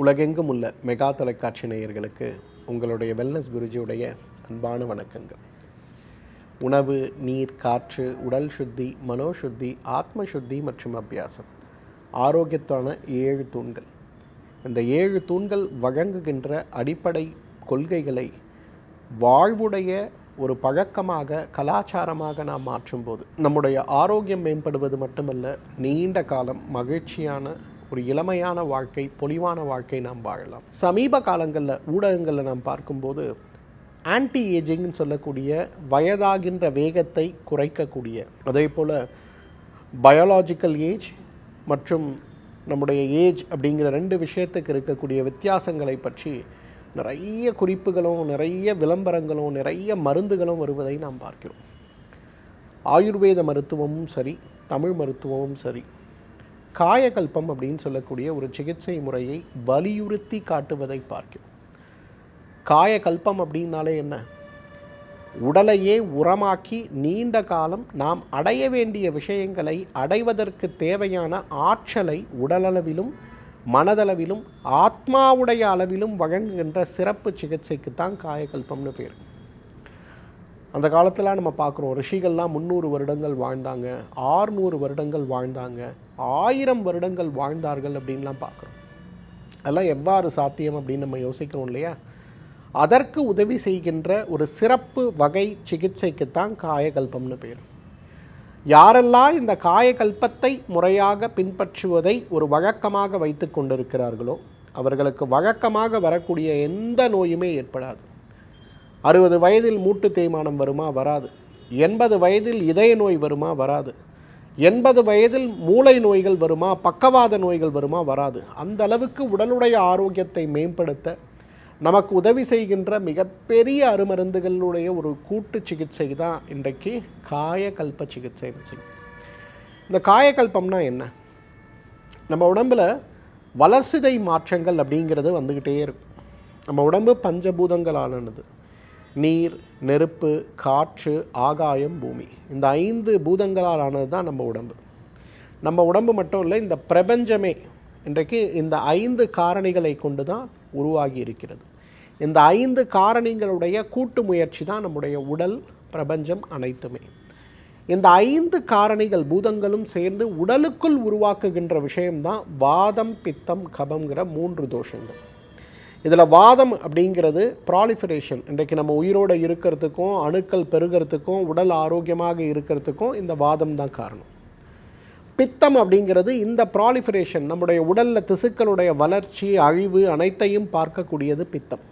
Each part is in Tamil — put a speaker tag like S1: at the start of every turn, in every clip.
S1: உலகெங்கும் உள்ள மெகா தொலைக்காட்சி நேயர்களுக்கு உங்களுடைய வெல்னஸ் குருஜியுடைய அன்பான வணக்கங்கள். உணவு நீர் காற்று உடல் சுத்தி மனோசுத்தி ஆத்ம சுத்தி மற்றும் அபியாசம். ஆரோக்கியத்தான ஏழு தூண்கள். இந்த ஏழு தூண்கள் வழங்குகின்ற அடிப்படை கொள்கைகளை வாழ்வுடைய ஒரு பழக்கமாக கலாச்சாரமாக நாம் மாற்றும்போது நம்முடைய ஆரோக்கியம் மேம்படுவது மட்டுமல்ல நீண்ட காலம் மகிழ்ச்சியான ஒரு இளமையான வாழ்க்கை பொலிவான வாழ்க்கை நாம் வாழலாம். சமீப காலங்களில் ஊடகங்களில் நாம் பார்க்கும்போது ஆன்டி ஏஜிங்னு சொல்லக்கூடிய வயதாகின்ற வேகத்தை குறைக்கக்கூடிய அதே போல் பயாலாஜிக்கல் ஏஜ் மற்றும் நம்முடைய ஏஜ் அப்படிங்கிற ரெண்டு விஷயத்துக்கு இருக்கக்கூடிய வித்தியாசங்களை பற்றி நிறைய குறிப்புகளும் நிறைய விளம்பரங்களும் நிறைய மருந்துகளும் வருவதை நாம் பார்க்கிறோம். ஆயுர்வேத மருத்துவமும் சரி தமிழ் மருத்துவமும் சரி காயகல்பம் அப்படின்னு சொல்லக்கூடிய ஒரு சிகிச்சை முறையை வலியுறுத்தி காட்டுவதை பார்க்கிறோம். காயகல்பம் அப்படின்னாலே என்ன? உடலையே உரமாக்கி நீண்ட காலம் நாம் அடைய வேண்டிய விஷயங்களை அடைவதற்கு தேவையான ஆற்றலை உடலளவிலும் மனதளவிலும் ஆத்மாவுடைய அளவிலும் வழங்குகின்ற சிறப்பு சிகிச்சைக்கு தான் காயகல்பம்னு பேர். அந்த காலத்தில் நம்ம பார்க்குறோம் ரிஷிகள்லாம் முந்நூறு வருடங்கள் வாழ்ந்தாங்க ஆறுநூறு வருடங்கள் வாழ்ந்தாங்க ஆயிரம் வருடங்கள் வாழ்ந்தார்கள் அப்படின்லாம் பார்க்குறோம். அதெல்லாம் எவ்வாறு சாத்தியம் அப்படின்னு நம்ம யோசிக்கிறோம் இல்லையா? அதற்கு உதவி செய்கின்ற ஒரு சிறப்பு வகை சிகிச்சைக்குத்தான் காயகல்பம்னு பேர். யாரெல்லாம் இந்த காயகல்பத்தை முறையாக பின்பற்றுவதை ஒரு வழக்கமாக வைத்து கொண்டிருக்கிறார்களோ அவர்களுக்கு வழக்கமாக வரக்கூடிய எந்த நோயுமே ஏற்படாது. அறுபது வயதில் மூட்டு தேய்மானம் வருமா? வராது. எண்பது வயதில் இதய நோய் வருமா? வராது. எண்பது வயதில் மூளை நோய்கள் வருமா பக்கவாத நோய்கள் வருமா வராது. அந்த அளவுக்கு உடலுடைய ஆரோக்கியத்தை மேம்படுத்த நமக்கு உதவி செய்கின்ற மிகப்பெரிய அருமருந்துகளுடைய ஒரு கூட்டு சிகிச்சை தான் இன்றைக்கு காயகல்ப சிகிச்சை இந்த காயக்கல்பம்னா என்ன? நம்ம உடம்பில் வளர்சிதை மாற்றங்கள் அப்படிங்கிறது வந்துக்கிட்டே இருக்கும். நம்ம உடம்பு பஞ்சபூதங்களானது. நீர் நெருப்பு காற்று ஆகாயம் பூமி. இந்த ஐந்து பூதங்களால் ஆனது தான் நம்ம உடம்பு. நம்ம உடம்பு மட்டும் இல்லை இந்த பிரபஞ்சமே இன்றைக்கு இந்த ஐந்து காரணிகளை கொண்டு தான் உருவாகி இருக்கிறது. இந்த ஐந்து காரணிகளுடைய கூட்டு முயற்சி தான் நம்முடைய உடல் பிரபஞ்சம் அனைத்துமே. இந்த ஐந்து காரணிகள் பூதங்களும் சேர்ந்து உடலுக்குள் உருவாக்குகின்ற விஷயம்தான் வாதம் பித்தம் கபம்ங்கிற மூன்று தோஷங்கள். இதில் வாதம் அப்படிங்கிறது ப்ராலிஃபரேஷன் இன்றைக்கு நம்ம உயிரோடு இருக்கிறதுக்கும் அணுக்கள் பெருகிறதுக்கும் உடல் ஆரோக்கியமாக இருக்கிறதுக்கும் இந்த வாதம் தான் காரணம். பித்தம் அப்படிங்கிறது இந்த ப்ராலிஃபரேஷன் நம்முடைய உடலில் திசுக்களுடைய வளர்ச்சி அழிவு அனைத்தையும் பார்க்கக்கூடியது பித்தம்.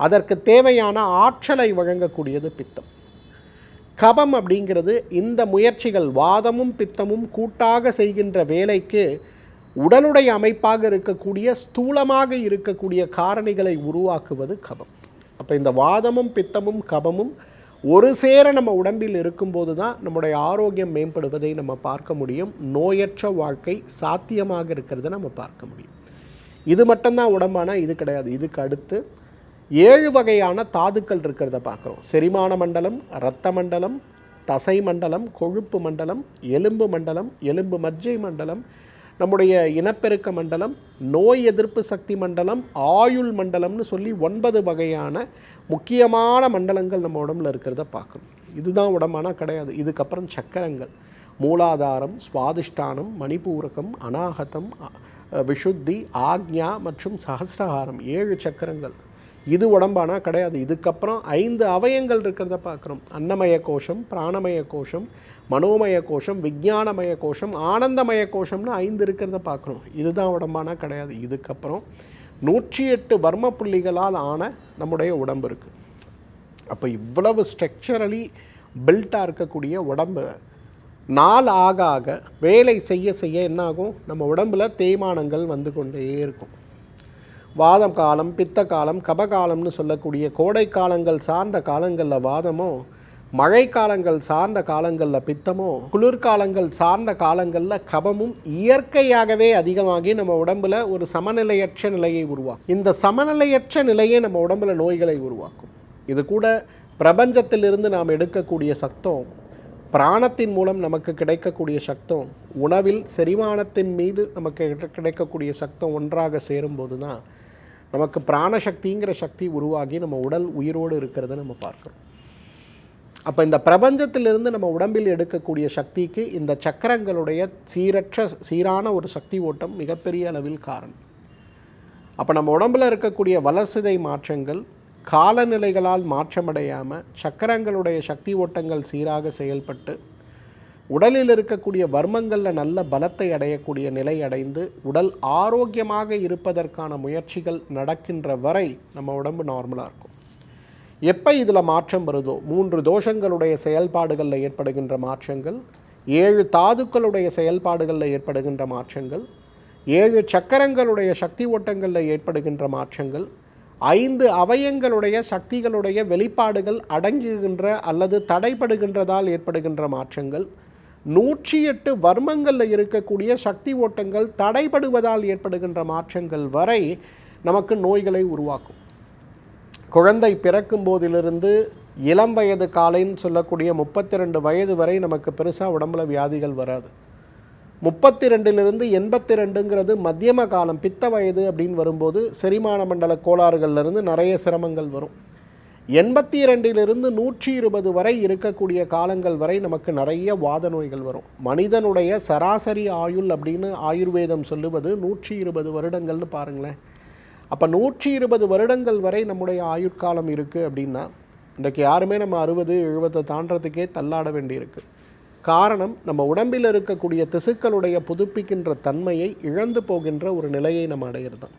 S1: அதற்கு தேவையான ஆற்றலை வழங்கக்கூடியது பித்தம். கபம் அப்படிங்கிறது இந்த முயற்சிகள் வாதமும் பித்தமும் கூட்டாக செய்கின்ற வேலைக்கு உடலுடைய அமைப்பாக இருக்கக்கூடிய ஸ்தூலமாக இருக்கக்கூடிய காரணிகளை உருவாக்குவது கபம். அப்போ இந்த வாதமும் பித்தமும் கபமும் ஒரு சேர நம்ம உடம்பில் இருக்கும்போது தான் நம்முடைய ஆரோக்கியம் மேம்படுவதை நம்ம பார்க்க முடியும். நோயற்ற வாழ்க்கை சாத்தியமாக இருக்கிறத நம்ம பார்க்க முடியும். இது மட்டும்தான் உடம்பானா இது கிடையாது. இதுக்கு அடுத்து ஏழு வகையான தாதுக்கள் இருக்கிறத பார்க்குறோம். செரிமான மண்டலம் இரத்த மண்டலம் தசை மண்டலம் கொழுப்பு மண்டலம் எலும்பு மண்டலம் எலும்பு மஜ்ஜை மண்டலம் நம்முடைய இனப்பெருக்க மண்டலம் நோய் எதிர்ப்பு சக்தி மண்டலம் ஆயுள் மண்டலம்னு சொல்லி ஒன்பது வகையான முக்கியமான மண்டலங்கள் நம்ம உடம்புல இருக்கிறத பார்க்கணும். இதுதான் உடம்பானா கிடையாது. இதுக்கப்புறம் சக்கரங்கள். மூலாதாரம் சுவாதிஷ்டானம் மணிபூரகம் அநாகதம் விஷுத்தி ஆக்ஞா மற்றும் சஹஸ்ரஹாரம் ஏழு சக்கரங்கள். இது உடம்பானா கிடையாது. இதுக்கப்புறம் ஐந்து அவயங்கள் இருக்கிறத பார்க்குறோம். அன்னமய கோஷம் பிராணமய கோஷம் மனோமய கோஷம் விஞ்ஞானமய கோஷம் ஆனந்தமய கோஷம்னு ஐந்து இருக்கிறத பார்க்குறோம். இதுதான் உடம்பானா கிடையாது. இதுக்கப்புறம் நூற்றி எட்டு வர்ம புள்ளிகளால் ஆன நம்முடைய உடம்பு இருக்குது அப்போ இவ்வளவு ஸ்ட்ரக்சரலி பில்ட்டாக இருக்கக்கூடிய உடம்பு நாள் ஆக ஆக வேலை செய்ய செய்ய என்னாகும்? நம்ம உடம்புல தேய்மானங்கள் வந்து கொண்டே இருக்கும். வாதம் காலம் பித்த காலம் கபகாலம்னு சொல்லக்கூடிய கோடை காலங்கள் சார்ந்த காலங்களில் வாதமோ மழை காலங்கள் சார்ந்த காலங்களில் பித்தமோ குளிர்காலங்கள் சார்ந்த காலங்களில் கபமும் இயற்கையாகவே அதிகமாகி நம்ம உடம்புல ஒரு சமநிலையற்ற நிலையை உருவாக்கும். இந்த சமநிலையற்ற நிலையே நம்ம உடம்புல நோய்களை உருவாக்கும். இது கூட பிரபஞ்சத்திலிருந்து நாம் எடுக்கக்கூடிய சத்தம் பிராணத்தின் மூலம் நமக்கு கிடைக்கக்கூடிய சக்தம் உணவில் செரிமானத்தின் மீது நமக்கு கிடைக்கக்கூடிய சக்தம் ஒன்றாக சேரும்போது தான் நமக்கு பிராணசக்திங்கிற சக்தி உருவாகி நம்ம உடல் உயிரோடு இருக்கிறத நம்ம பார்க்குறோம். அப்போ இந்த பிரபஞ்சத்திலிருந்து நம்ம உடம்பில் எடுக்கக்கூடிய சக்திக்கு இந்த சக்கரங்களுடைய சீரற்ற சீரான ஒரு சக்தி ஓட்டம் மிகப்பெரிய அளவில் காரணம். அப்போ நம்ம உடம்புல இருக்கக்கூடிய வளர்சிதை மாற்றங்கள் காலநிலைகளால் மாற்றமடையாமல் சக்கரங்களுடைய சக்தி ஓட்டங்கள் சீராக செயல்பட்டு உடலில் இருக்கக்கூடிய வர்மங்களில் நல்ல பலத்தை அடையக்கூடிய நிலை அடைந்து உடல் ஆரோக்கியமாக இருப்பதற்கான முயற்சிகள் நடக்கின்ற வரை நம்ம உடம்பு நார்மலாக இருக்கும். எப்போ இதில் மாற்றம் வருதோ மூன்று தோஷங்களுடைய செயல்பாடுகளில் ஏற்படுகின்ற மாற்றங்கள் ஏழு தாதுக்களுடைய செயல்பாடுகளில் ஏற்படுகின்ற மாற்றங்கள் ஏழு சக்கரங்களுடைய சக்தி ஓட்டங்களில் ஏற்படுகின்ற மாற்றங்கள் ஐந்து அவயங்களுடைய சக்திகளுடைய வெளிப்பாடுகள் அடங்குகின்ற அல்லது தடைப்படுகின்றதால் ஏற்படுகின்ற மாற்றங்கள் நூற்றி எட்டு வர்மங்களில் இருக்கக்கூடிய சக்தி ஓட்டங்கள் தடைபடுவதால் ஏற்படுகின்ற மாற்றங்கள் வரை நமக்கு நோய்களை உருவாக்கும். குழந்தை பிறக்கும் போதிலிருந்து இளம் வயது காலைன்னு சொல்லக்கூடிய முப்பத்தி ரெண்டு வயது வரை நமக்கு பெருசாக உடம்புல வியாதிகள் வராது. முப்பத்தி ரெண்டிலிருந்து எண்பத்தி ரெண்டுங்கிறது மத்தியம காலம் பித்த வயது அப்படின்னு வரும்போது செரிமான மண்டல கோளாறுகள்லேருந்து நிறைய சிரமங்கள் வரும். எண்பத்தி இரண்டிலிருந்து நூற்றி இருபது வரை இருக்கக்கூடிய காலங்கள் வரை நமக்கு நிறைய வாத நோய்கள் வரும். மனிதனுடைய சராசரி ஆயுள் அப்படின்னு ஆயுர்வேதம் சொல்லுவது நூற்றி இருபது வருடங்கள்னு பாருங்களேன். அப்போ நூற்றி இருபது வருடங்கள் வரை நம்முடைய ஆயுட்காலம் இருக்குது அப்படின்னா இன்றைக்கு யாருமே நம்ம அறுபது எழுபத்தை தாண்டறதுக்கே தள்ளாட வேண்டியிருக்கு. காரணம் நம்ம உடம்பில் இருக்கக்கூடிய திசுக்களுடைய புதுப்பிக்கின்ற தன்மையை இழந்து போகின்ற ஒரு நிலையை நம்ம அடையிறது தான்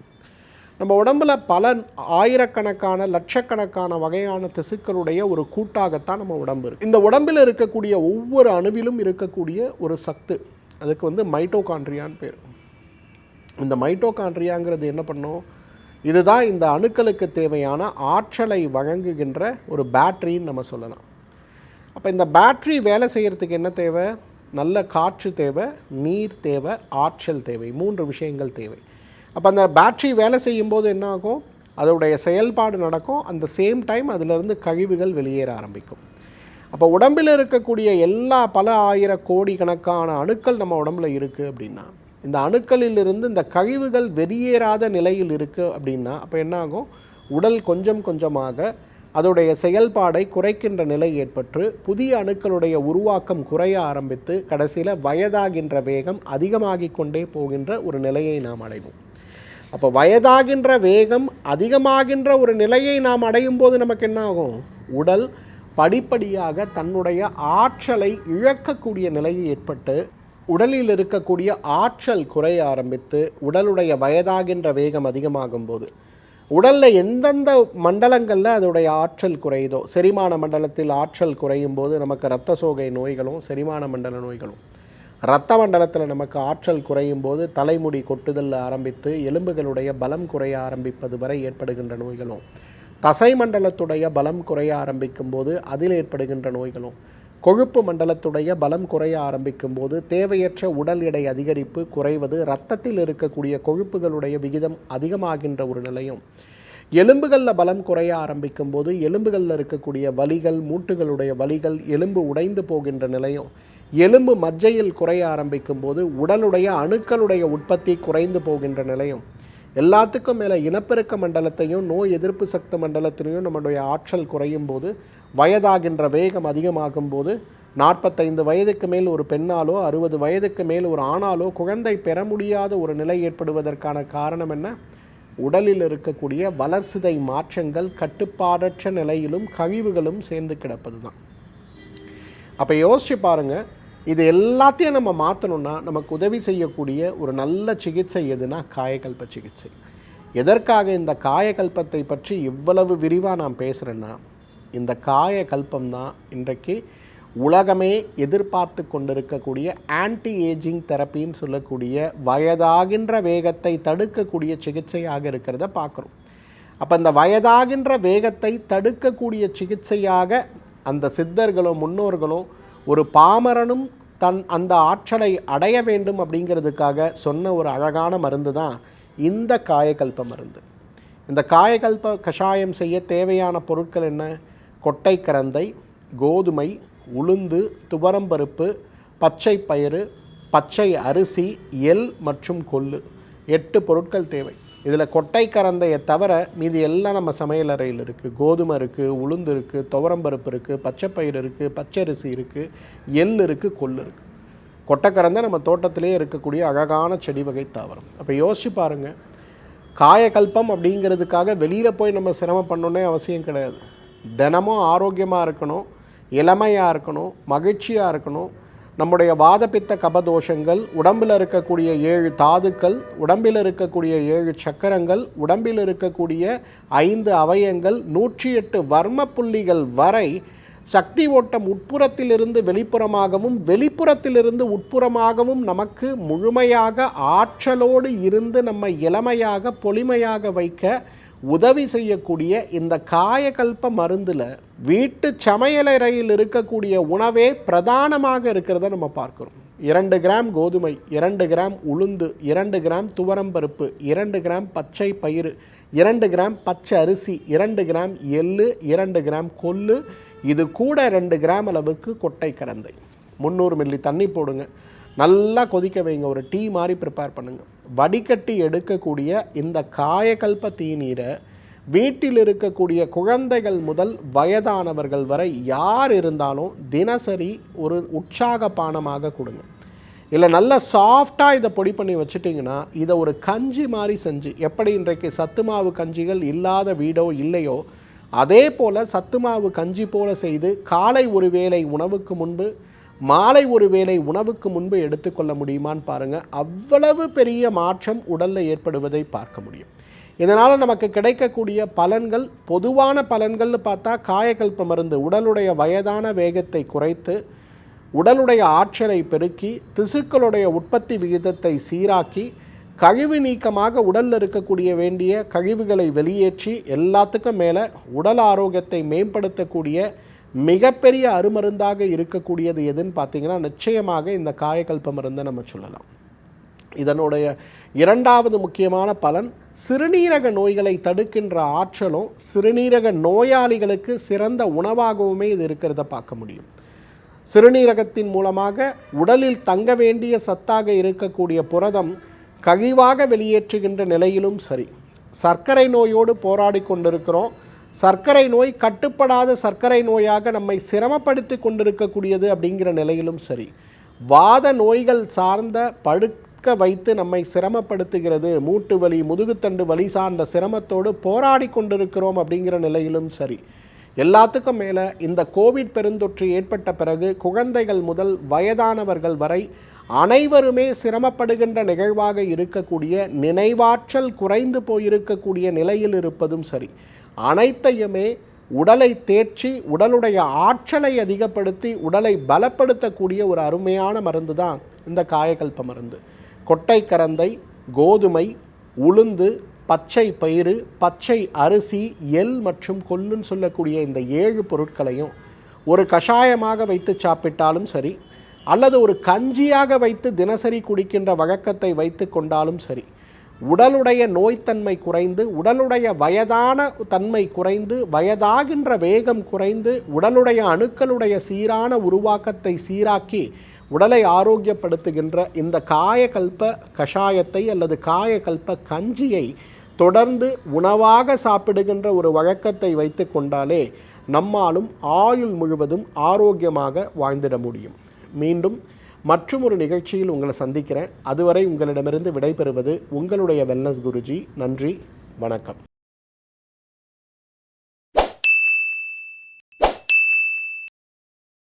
S1: நம்ம உடம்புல பல ஆயிரக்கணக்கான லட்சக்கணக்கான வகையான திசுக்களுடைய ஒரு கூட்டாகத்தான் நம்ம உடம்பு இருக்குது இந்த உடம்பில் இருக்கக்கூடிய ஒவ்வொரு அணுவிலும் இருக்கக்கூடிய ஒரு சத்து அதுக்கு வந்து மைட்டோகான்ட்ரியான்னு பேர். இந்த மைட்டோகாண்ட்ரியாங்கிறது என்ன பண்ணும்? இதுதான் இந்த அணுக்களுக்கு தேவையான ஆற்றலை வழங்குகின்ற ஒரு பேட்டரின்னு நம்ம சொல்லலாம். அப்போ இந்த பேட்டரி வேலை செய்கிறதுக்கு என்ன தேவை? நல்ல காற்று தேவை நீர் தேவை ஆற்றல் தேவை மூன்று விஷயங்கள் தேவை. அப்போ அந்த பேட்ரி வேலை செய்யும்போது என்ன ஆகும் அதோடைய செயல்பாடு நடக்கும். அந்த சேம் டைம் அதிலிருந்து கழிவுகள் வெளியேற ஆரம்பிக்கும். அப்போ உடம்பில் இருக்கக்கூடிய எல்லா பல ஆயிர கோடி கணக்கான அணுக்கள் நம்ம உடம்புல இருக்குது அப்படின்னா இந்த அணுக்களிலிருந்து இந்த கழிவுகள் வெளியேறாத நிலையில் இருக்குது அப்படின்னா அப்போ என்னாகும்? உடல் கொஞ்சம் கொஞ்சமாக அதோடைய செயல்பாடை குறைக்கின்ற நிலை ஏற்பட்டு புதிய அணுக்களுடைய உருவாக்கம் குறைய ஆரம்பித்து கடைசியில் வயதாகின்ற வேகம் அதிகமாகிக் கொண்டே போகின்ற ஒரு நிலையை நாம் அடைவோம். அப்போ வயதாகின்ற வேகம் அதிகமாகின்ற ஒரு நிலையை நாம் அடையும் போது நமக்கு என்ன ஆகும் உடல் படிப்படியாக தன்னுடைய ஆற்றலை இழக்கக்கூடிய நிலை ஏற்பட்டு உடலில் இருக்கக்கூடிய ஆற்றல் குறைய ஆரம்பித்து உடலுடைய வயதாகின்ற வேகம் அதிகமாகும் போது உடலில் எந்தெந்த மண்டலங்களில் அதோடைய ஆற்றல் குறையுதோ செரிமான மண்டலத்தில் ஆற்றல் குறையும் போது நமக்கு இரத்த சோகை நோய்களும் செரிமான மண்டல நோய்களும் இரத்த மண்டலத்தில் நமக்கு ஆற்றல் குறையும் போது தலைமுடி கொட்டுதல் ஆரம்பித்து எலும்புகளுடைய பலம் குறைய ஆரம்பிப்பது வரை ஏற்படுகின்ற நோய்களும். தசை மண்டலத்துடைய பலம் குறைய ஆரம்பிக்கும் போது அதில் ஏற்படுகின்ற நோய்களும். கொழுப்பு மண்டலத்துடைய பலம் குறைய ஆரம்பிக்கும் போது தேவையற்ற உடல் எடை அதிகரிப்பு குறைவது இரத்தத்தில் இருக்கக்கூடிய கொழுப்புகளுடைய விகிதம் அதிகமாகின்ற ஒரு நிலையும். எலும்புகளில் பலம் குறைய ஆரம்பிக்கும் போது எலும்புகளில் இருக்கக்கூடிய வலிகள் மூட்டுகளுடைய வலிகள் எலும்பு உடைந்து போகின்ற நிலையும். எலும்பு மஜ்ஜையில் குறைய ஆரம்பிக்கும் போது உடலுடைய அணுக்களுடைய உற்பத்தி குறைந்து போகின்ற நிலையும். எல்லாத்துக்கும் மேலே இனப்பெருக்க மண்டலத்தையும் நோய் எதிர்ப்பு சக்தி மண்டலத்திலையும் நம்முடைய ஆற்றல் குறையும் போது வயதாகின்ற வேகம் அதிகமாகும் போது நாற்பத்தைந்து வயதுக்கு மேல் ஒரு பெண்ணாலோ அறுபது வயதுக்கு மேல் ஒரு ஆணாலோ குழந்தை பெற முடியாத ஒரு நிலை ஏற்படுவதற்கான காரணம் என்ன? உடலில் இருக்கக்கூடிய வளர்சிதை மாற்றங்கள் கட்டுப்பாடற்ற நிலையிலும் கழிவுகளும் சேர்ந்து கிடப்பது தான் அப்போ யோசிச்சு பாருங்கள் இது எல்லாத்தையும் நம்ம மாற்றணும்னா நமக்கு உதவி செய்யக்கூடிய ஒரு நல்ல சிகிச்சை எதுனா காயகல்ப சிகிச்சை. எதற்காக இந்த காயக்கல்பத்தை பற்றி இவ்வளவு விரிவாக நான் பேசுகிறேன்னா இந்த காயக்கல்பம் தான் இன்றைக்கு உலகமே எதிர்பார்த்து கொண்டிருக்கக்கூடிய ஆன்டி ஏஜிங் தெரப்பின்னு சொல்லக்கூடிய வயதாகின்ற வேகத்தை தடுக்கக்கூடிய சிகிச்சையாக இருக்கிறத பார்க்குறோம். அப்போ இந்த வயதாகின்ற வேகத்தை தடுக்கக்கூடிய சிகிச்சையாக அந்த சித்தர்களோ முன்னோர்களோ ஒரு பாமரனும் தன் அந்த ஆற்றலை அடைய வேண்டும் அப்படிங்கிறதுக்காக சொன்ன ஒரு அழகான மருந்து தான் இந்த காயகல்ப மருந்து. இந்த காயகல்ப கஷாயம் செய்ய தேவையான பொருட்கள் என்ன? கொட்டை கரந்தை கோதுமை உளுந்து துவரம்பருப்பு பச்சை பயிறு பச்சை அரிசி எள் மற்றும் கொள்ளு. எட்டு பொருட்கள் தேவை. இதில் கொட்டை கரந்தையை தவிர மீதி எல்லாம் நம்ம சமையலறையில் இருக்குது கோதுமை இருக்குது உளுந்து இருக்குது துவரம்பருப்பு இருக்குது பச்சைப்பயிறு இருக்குது பச்சரிசி இருக்குது எள் இருக்குது கொல் இருக்குது கொட்டைக்கரந்தை நம்ம தோட்டத்திலே இருக்கக்கூடிய அழகான செடி வகை தாவரம். அப்போ யோசிச்சு பாருங்கள் காயக்கல்பம் அப்படிங்கிறதுக்காக வெளியில் போய் நம்ம சிரமம் பண்ணணுன்னே அவசியம் கிடையாது. தினமும் ஆரோக்கியமாக இருக்கணும் இளமையாக இருக்கணும் மகிழ்ச்சியாக இருக்கணும் நம்முடைய வாதப்பித்த கபதோஷங்கள் உடம்பில் இருக்கக்கூடிய ஏழு தாதுக்கள் உடம்பில் இருக்கக்கூடிய ஏழு சக்கரங்கள் உடம்பில் இருக்கக்கூடிய ஐந்து அவயங்கள் நூற்றி எட்டு வர்ம புள்ளிகள் வரை சக்தி ஓட்டம் உட்புறத்திலிருந்து வெளிப்புறமாகவும் வெளிப்புறத்திலிருந்து உட்புறமாகவும் நமக்கு முழுமையாக ஆற்றலோடு இருந்து நம்ம இளமையாக பொலிமையாக வைக்க உதவி செய்யக்கூடிய இந்த காயகல்ப மருந்தில் வீட்டு சமையலறையில் இருக்கக்கூடிய உணவே பிரதானமாக இருக்கிறத நம்ம பார்க்குறோம். இரண்டு கிராம் கோதுமை இரண்டு கிராம் உளுந்து இரண்டு கிராம் துவரம்பருப்பு இரண்டு கிராம் பச்சை பயிறு இரண்டு கிராம் பச்சை அரிசி இரண்டு கிராம் எள்ளு இரண்டு கிராம் கொள்ளு இது கூட ரெண்டு கிராம் அளவுக்கு கொட்டை கரந்தை. முந்நூறு மில்லி தண்ணி போடுங்க. நல்லா கொதிக்க வைங்க. ஒரு டீ மாதிரி ப்ரிப்பேர் பண்ணுங்கள் வடிகட்டி எடுக்கக்கூடிய இந்த காயகல்ப தீநீரை வீட்டில் இருக்கக்கூடிய குழந்தைகள் முதல் வயதானவர்கள் வரை யார் இருந்தாலும் தினசரி ஒரு உற்சாக பானமாக கொடுங்க. இல்லை நல்ல சாஃப்டாக இதை பொடி பண்ணி வச்சுட்டிங்கன்னா இதை ஒரு கஞ்சி மாதிரி செஞ்சு எப்படி இன்றைக்கு சத்து மாவு கஞ்சிகள் இல்லாத வீடோ இல்லையோ அதே போல் சத்து மாவு கஞ்சி போல செய்து காலை ஒரு வேளை உணவுக்கு முன்பு மாலை ஒரு வேளை உணவுக்கு முன்பு எடுத்துக்கொள்ள முடியுமான்னு பாருங்கள் அவ்வளவு பெரிய மாற்றம் உடலில் ஏற்படுவதை பார்க்க முடியும். இதனால் நமக்கு கிடைக்கக்கூடிய பலன்கள் பொதுவான பலன்கள்னு பார்த்தா காயக்கல்ப மருந்து உடலுடைய வயதான வேகத்தை குறைத்து உடலுடைய ஆற்றலை பெருக்கி திசுக்களுடைய உற்பத்தி விகிதத்தை சீராக்கி கழிவு நீக்கமாக உடலில் இருக்கக்கூடிய வேண்டிய கழிவுகளை வெளியேற்றி எல்லாத்துக்கும் மேலே உடல் ஆரோக்கியத்தை மேம்படுத்தக்கூடிய மிகப்பெரிய அருமருந்தாக இருக்கக்கூடியது எதுன்னு பார்த்தீங்கன்னா நிச்சயமாக இந்த காயக்கல்ப மருந்தை நம்ம சொல்லலாம். இதனுடைய இரண்டாவது முக்கியமான பலன் சிறுநீரக நோய்களை தடுக்கின்ற ஆற்றலும் சிறுநீரக நோயாளிகளுக்கு சிறந்த உணவாகவுமே இது இருக்கிறத பார்க்க முடியும். சிறுநீரகத்தின் மூலமாக உடலில் தங்க வேண்டிய சத்தாக இருக்கக்கூடிய புரதம் கழிவாக வெளியேற்றுகின்ற நிலையிலும் சரி. சர்க்கரை நோயோடு போராடி கொண்டிருக்கிறோம். சர்க்கரை நோய் கட்டுப்படாத சர்க்கரை நோயாக நம்மை சிரமப்படுத்தி கொண்டிருக்கக்கூடியது அப்படிங்கிற நிலையிலும் சரி. வாத நோய்கள் சார்ந்த படுக்க வைத்து நம்மை சிரமப்படுத்துகிறது. மூட்டு வலி முதுகுத்தண்டு வலி சார்ந்த சிரமத்தோடு போராடி கொண்டிருக்கிறோம் அப்படிங்கிற நிலையிலும் சரி. எல்லாத்துக்கும் மேலே இந்த கோவிட் பெருந்தொற்று ஏற்பட்ட பிறகு குழந்தைகள் முதல் வயதானவர்கள் வரை அனைவருமே சிரமப்படுகின்ற நிகழ்வாக இருக்கக்கூடிய நினைவாற்றல் குறைந்து போயிருக்கக்கூடிய நிலையில் இருப்பதும் சரி. அனைத்தையுமே உடலை தேற்றி உடலுடைய ஆற்றலை அதிகப்படுத்தி உடலை பலப்படுத்தக்கூடிய ஒரு அருமையான மருந்து தான் இந்த காயகல்ப மருந்து. கொட்டை கரந்தை கோதுமை உளுந்து பச்சை பயிறு பச்சை அரிசி எல் மற்றும் கொல்லுன்னு சொல்லக்கூடிய இந்த ஏழு பொருட்களையும் ஒரு கஷாயமாக வைத்து சாப்பிட்டாலும் சரி அல்லது ஒரு கஞ்சியாக வைத்து தினசரி குடிக்கின்ற வழக்கத்தை வைத்து கொண்டாலும் சரி உடலுடைய நோய்த்தன்மை குறைந்து உடலுடைய வயதான தன்மை குறைந்து வயதாகின்ற வேகம் குறைந்து உடலுடைய அணுக்களுடைய சீரான உருவாக்கத்தை சீராக்கி உடலை ஆரோக்கியப்படுத்துகின்ற இந்த காயகல்ப கஷாயத்தை அல்லது காயகல்ப கஞ்சியை தொடர்ந்து உணவாக சாப்பிடுகின்ற ஒரு வழக்கத்தை வைத்து கொண்டாலே நம்மாலும் ஆயுள் முழுவதும் ஆரோக்கியமாக வாழ்ந்திட முடியும். மீண்டும் மற்றும் ஒரு நிகழ்ச்சியில் உங்களை சந்திக்கிறேன். அதுவரை உங்களிடமிருந்து விடைபெறுவது உங்களுடைய வெல்னஸ் குருஜி. நன்றி வணக்கம்.